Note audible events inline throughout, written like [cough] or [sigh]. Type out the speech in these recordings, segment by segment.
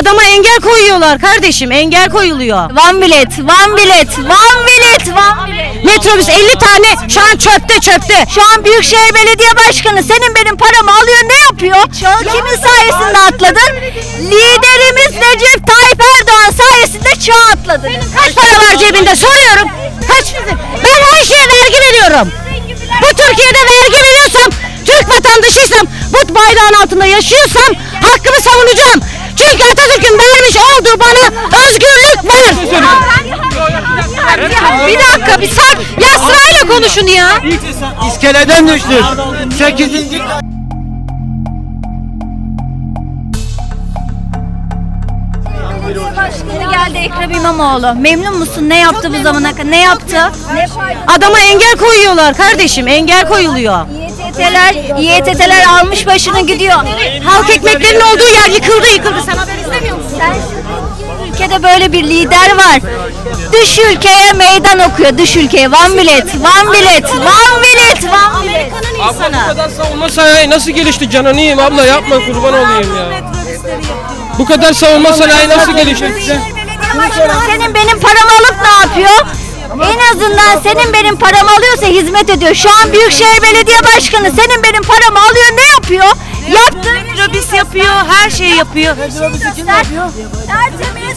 Adama engel koyuyorlar kardeşim engel koyuluyor. Van bilet, van bilet, van bilet, van bilet. Metrobüs 50 tane şu an çöpte çöpte. Şu an Büyükşehir Belediye Başkanı senin benim paramı alıyor ne yapıyor? Çağı kimin sayesinde atladın? Liderimiz Recep Tayyip Erdoğan sayesinde çağ atladın. Kaç para var cebinde soruyorum. Kaç? Ben her şeye vergi veriyorum. Bu Türkiye'de vergi veriyorsam, Türk vatandaşıysam, bu bayrağın altında yaşıyorsam hakkımı savunacağım. Çünkü Atatürk'ün vermiş olduğu bana özgürlük var. Bir dakika bir sak. Ya sırayla konuşun ya. İskeleden düştük. 8. Başkanı geldi Ekrem İmamoğlu. Memnun musun? Ne yaptı bu zamana kadar? Ne yaptı? Adama engel koyuyorlar kardeşim. Engel koyuluyor. İETT'ler, İETT'ler almış başını gidiyor. Halk ekmeklerinin olduğu yer yıkıldı yıkıldı. Sen haber istemiyor musun? Sen ülkede böyle bir lider var. Dış ülkeye meydan okuyor. Dış ülkeye. Van bilet, van bilet, van bilet, van bilet. Abla bu kadar savunma sanayi nasıl gelişti canını yiyeyim abla yapma kurban olayım ya. Bu kadar savunma sanayi nasıl gelişti? Senin benim paramı alıp ne yapıyor? En azından senin benim paramı alıyorsa hizmet ediyor. Şu an Büyükşehir Belediye Başkanı senin benim paramı alıyor ne yapıyor? Yaptı. Metrobüs yapıyor, her şeyi yapıyor. Tertemiz,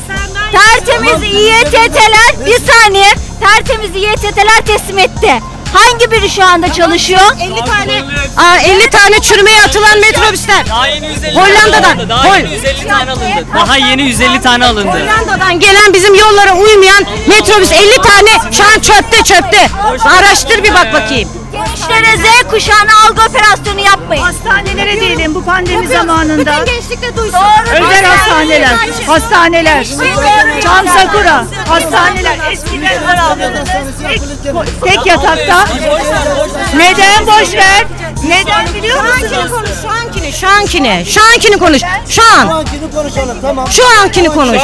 tertemiz İETT'ler bir saniye tertemiz İETT'ler teslim etti. Hangi biri şu anda çalışıyor? 50 tane Aa, 50 tane çürümeye atılan metrobüsler. Daha yeni 150 Hollanda'dan, tane alındı. Daha yeni 150 tane alındı. Daha yeni 150 tane alındı. Hollanda'dan gelen bizim yollara uymayan metrobüs 50 tane şu an çöpte çöpte. Araştır bir bak bakayım. Gençlere Z kuşağına algı operasyonu yapmayın. Hastanelere diyelim bu pandemi zamanında. gençlik de duysun. Özel hastaneler, hastaneler, Çam Sakura, hastaneler. Eskiden tek, tek yatakta. Neden boş ver? Neden biliyor musunuz? Şu ankini, şu ankini, şu ankini konuş. Şu an, Sakin konuşalım tamam. şu ankini konuş.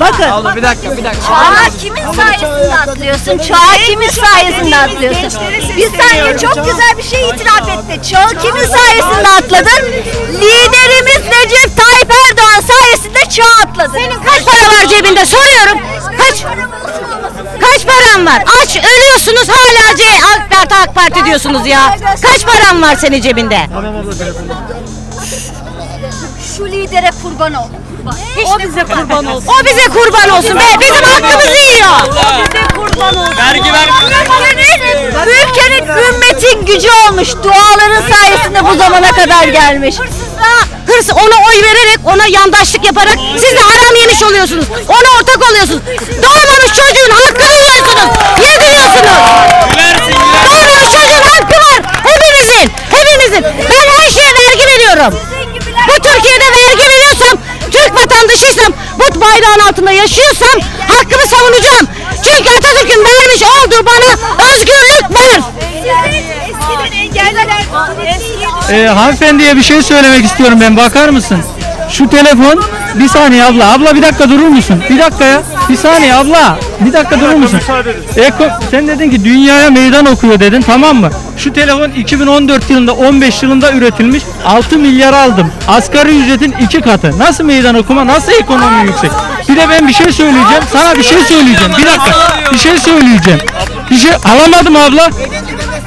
Bakın Abla bir dakika bir dakika. Çağ kimin sayesinde atlıyorsun? Çağ kimin sayesinde atlıyorsun? Bir saniye çok güzel bir şey itiraf etti. Çağ kimin sayesinde atladın? Liderimiz Recep Tayyip Erdoğan sayesinde çağ atladın. Senin Kaç para var cebinde soruyorum. Kaç? Kaç paran var? Aç ölüyorsunuz hala C AK Parti AK Parti diyorsunuz ya. Kaç paran var senin cebinde? Şu lidere kurban ol. O bize kurban olsun. O bize kurban olsun be. Bizim hakkımızı yiyor. Vergi ver. Ülkenin, ülkenin ümmetin gücü olmuş. Duaların sayesinde bu zamana kadar gelmiş. Hırs ona oy vererek ona yandaşlık yaparak siz de haram yemiş oluyorsunuz. Ona ortak oluyorsunuz. Doğmamış Vatandaşıysam, bu bayrağın altında yaşıyorsam hakkımı savunacağım. Çünkü Atatürk'ün vermiş olduğu bana özgürlük var. Ee, hanımefendiye bir şey söylemek istiyorum ben bakar mısın? Şu telefon bir saniye abla abla bir dakika durur musun? Bir dakika ya bir saniye abla bir dakika durur musun? Eko, sen dedin ki dünyaya meydan okuyor dedin tamam mı? Şu telefon 2014 yılında 15 yılında üretilmiş 6 milyar aldım. Asgari ücretin iki katı. Nasıl meydan okuma nasıl ekonomi yüksek? Bir de ben bir şey söyleyeceğim sana bir şey söyleyeceğim bir dakika bir şey söyleyeceğim. Bir şey alamadım abla.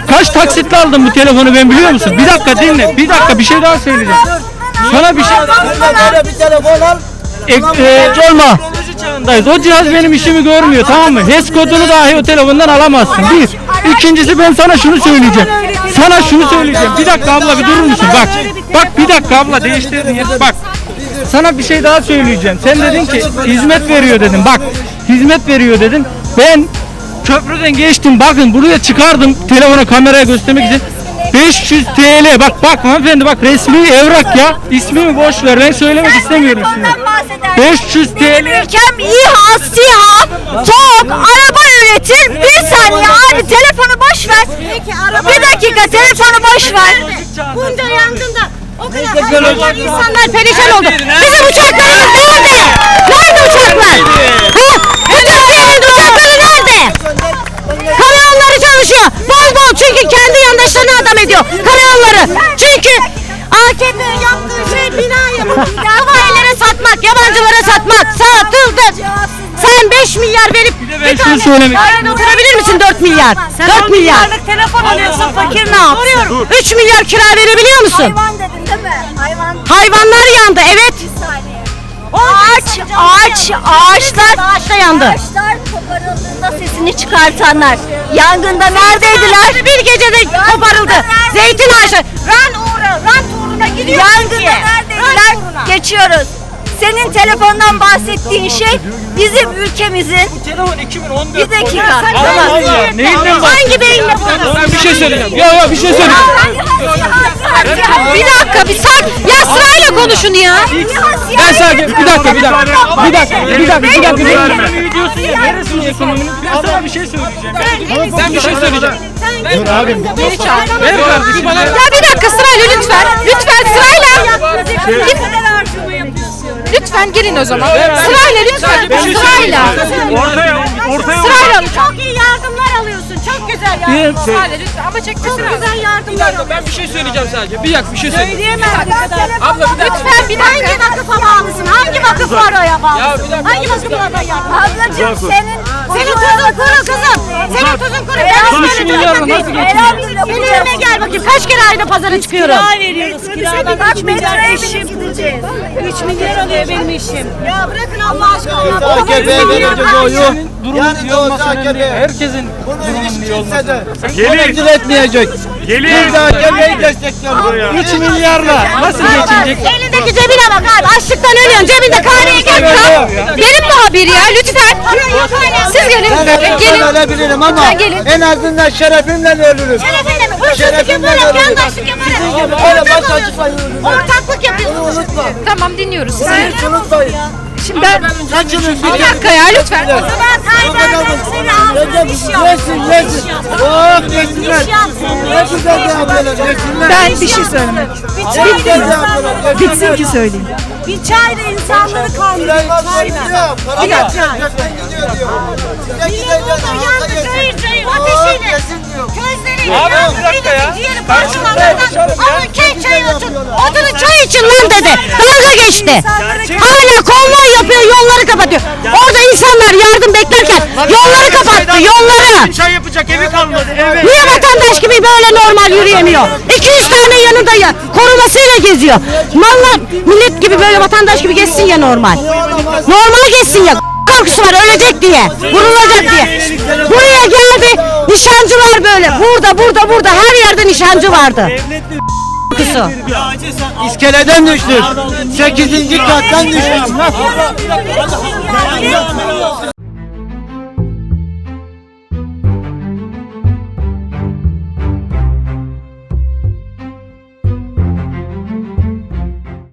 Kaç taksitle aldın bu telefonu ben biliyor musun? Bir dakika dinle. Bir dakika bir şey daha söyleyeceğim. Sana bir şey Sen de böyle bir telefon al. ek, e, olma. Çağındayız. O cihaz benim işimi görmüyor tamam mı? HES kodunu dahi o telefondan alamazsın. Bir. İkincisi ben sana şunu söyleyeceğim. Sana şunu söyleyeceğim. Bir dakika abla bir durur musun? Bak. Bak bir dakika abla değiştirdin ya. Bak. Sana bir şey daha söyleyeceğim. Sen dedin ki hizmet veriyor dedin. Bak. Hizmet veriyor dedin. Ben köprüden geçtim. Bakın buraya çıkardım telefona kameraya göstermek için. 500 TL bak bak hanımefendi bak resmi evrak ya ismimi boş ver ben söylemek istemiyorum şimdi. 500 TL Ülkem İHA, SİHA, TOG, araba üretir. Bir saniye abi telefonu boş ver. Bir dakika telefonu boş ver. Bunca yangında o kadar insanlar perişan oldu. Bizim uçaklarımız nerede? Nerede uçaklar? Çünkü AKP yaptığı şey bina Dubai'lere [laughs] satmak, yabancılara satmak. Satıldı. Sen 5 milyar verip de ben şunu söylemek oturabilir misin 4 milyar? 4 milyar. telefon alıyorsun fakir ne yapsın? 3 milyar kira verebiliyor musun? Hayvan dedin değil mi? Hayvan. Hayvanlar yandı evet. Bir saniye. Ağaç, ağaç, ağaçlar, Ağaçta yandı. ağaçlar koparıldığında sesini çıkartanlar. Yangında neredeydiler? Bir gecede koparıldı. Zeytin ağacı. Ran uğra, rant uğruna gidiyor. Yangında neredeydiler? Geçiyoruz. Senin telefondan bahsettiğin şey bizim ülkemizin Telefon 2014. bir dakika. Allah Allah. Neyinden Hangi beyinle bu? Ben bir şey söyleyeceğim. Ya ya bir şey söyleyeceğim. Bir dakika bir sak. Ya sırayla konuşun ya. Ben sadece bir dakika bir dakika. Bir dakika bir dakika bir dakika. Bir dakika. Ekonomi diyorsun ya. Neresi ekonominin? Ben sana bir şey söyleyeceğim. Ben bir şey söyleyeceğim. Dur abi. Beni çağır. Ver kardeşim. Ya bir dakika sırayla lütfen. Lütfen sırayla. Lütfen gelin o zaman. Sırayla lütfen. Sırayla. Ortaya, ortaya Sırayla. Çok iyi alıyorsun. Sırayla lütfen. Ama çekti Çok güzel Bir yardımlar dakika ben bir şey söyleyeceğim sadece. Bir dakika bir şey söyleyeceğim. Söyleyemem. Abla bir dakika. Lütfen bir dakika. Hangi vakıfa bağlısın? Hangi vakıf oraya bağlısın? Ya bir dakika. Hangi vakıflardan yardım? Ablacığım senin Senin tuzun kuru kızım. Senin tuzun kuru. Ben Konuş söyleyeceğim. milyarla nasıl geçiniyor? Benim evime gel bakayım. Kaç kere ayda pazara çıkıyorum? veriyoruz. Kiradan 3 milyar eşim. 3 milyar alıyor benim eşim. Ya bırakın Allah aşkına. AKP'ye verecek oyu. Durum Yani iyi olması doğru, önemli. AKP. Herkesin hiç durumunun iyi olması. kimse de Gelir. tenezzül etmeyecek. Gelir. Biz de AKP'yi destekliyoruz. 3 milyarla nasıl geçinecek? Elindeki cebine bak abi. Açlıktan ölüyorsun. Cebinde kahveye gel. Gelin muhabir ya lütfen. Siz gelin. Ben, ben Gelin. ölebilirim ama gelin. en azından şerefimle ölürüm. Şerefine mi? Hırsızlık Şerefimle yaparak, yandaşlık yaparak. Böyle baş açıkla. Ortaklık yapıyorsunuz. Unutma. Tamam dinliyoruz sizi. Unutmayın. Şimdi ben Saçını bir dakika ya lütfen. O zaman Yesin yesin. Oh yesinler. Ne güzel de yapıyorlar yesinler. Ben bir şey söylemek. Ne güzel de yapıyorlar Bitsin ki söyleyeyim. Bir çayla insanları kandırıyor. Diyor. Para Bir dakika. halka yesin. Çayır çayır Oh, ateşiyle. yesin. Gözleri Abi, yandı. bir dakika ya. Ciğeri parçalanmadan. Alın kek çayı otur. Oturun çay için lan dedi. Dalga geçti. Beklerken yolları kapattı yolları. Çay yapacak evi kalmadı. Evet. Niye vatandaş gibi böyle normal yürüyemiyor? 200 tane yanında ya korumasıyla geziyor. Valla millet gibi böyle vatandaş gibi geçsin ya normal. Normal geçsin ya. Korkusu var ölecek diye. Vurulacak diye. Buraya geldi nişancılar böyle. Burada burada burada her yerde nişancı vardı. Korkusu. İskeleden düştüm. 8. kattan düştüm.